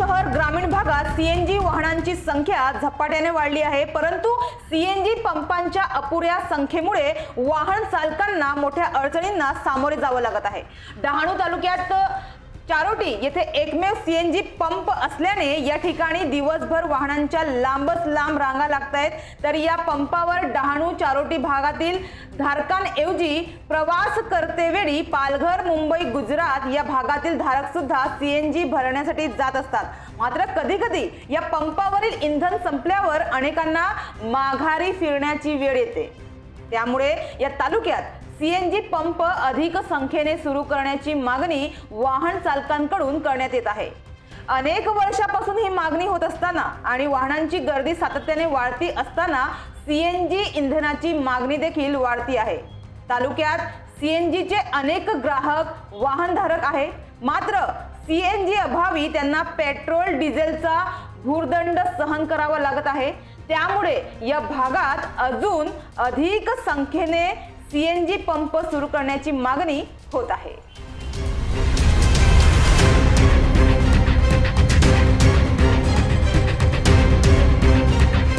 शहर ग्रामीण भागात सीएनजी वाहनांची संख्या झपाट्याने वाढली आहे. परंतु सीएनजी पंपांच्या अपुऱ्या संख्येमुळे वाहन चालकांना मोठ्या अडचणींना सामोरे जावं लागत आहे. डहाणू तालुक्यात चारोटी येथे एकमेव सीएनजी पंप असल्याने या ठिकाणी दिवसभर वाहनांच्या लांबच लांब रांगा लागत आहेत तर या पंपावर डहाणू चारोटी भागातील धारकांऐवजी प्रवास करतेवेळी पालघर मुंबई गुजरात या भागातील धारक सुद्धा सीएनजी भरण्यासाठी जात असतात. मात्र कधी कधी या पंपावरील इंधन संपल्यावर अनेकांना माघारी फिरण्याची वेळ येते. त्यामुळे या तालुक्यात सीएनजी पंप अधिक संख्येने सुरू करण्याची मागणी वाहन चालकांकडून करण्यात येत आहे. अनेक वर्षापासून ही मागणी होत असताना आणि वाहनांची गर्दी सातत्याने वाढती असताना सीएनजी इंधनाची मागणी देखील वाढती आहे. तालुक्यात सीएनजीचे अनेक ग्राहक वाहनधारक आहे. मात्र सीएनजी अभावी त्यांना पेट्रोल डिझेलचा भूर्दंड सहन करावा लागत आहे. त्यामुळे या भागात अजून अधिक संख्येने सीएनजी पंप सुरू करण्याची मागणी होत आहे.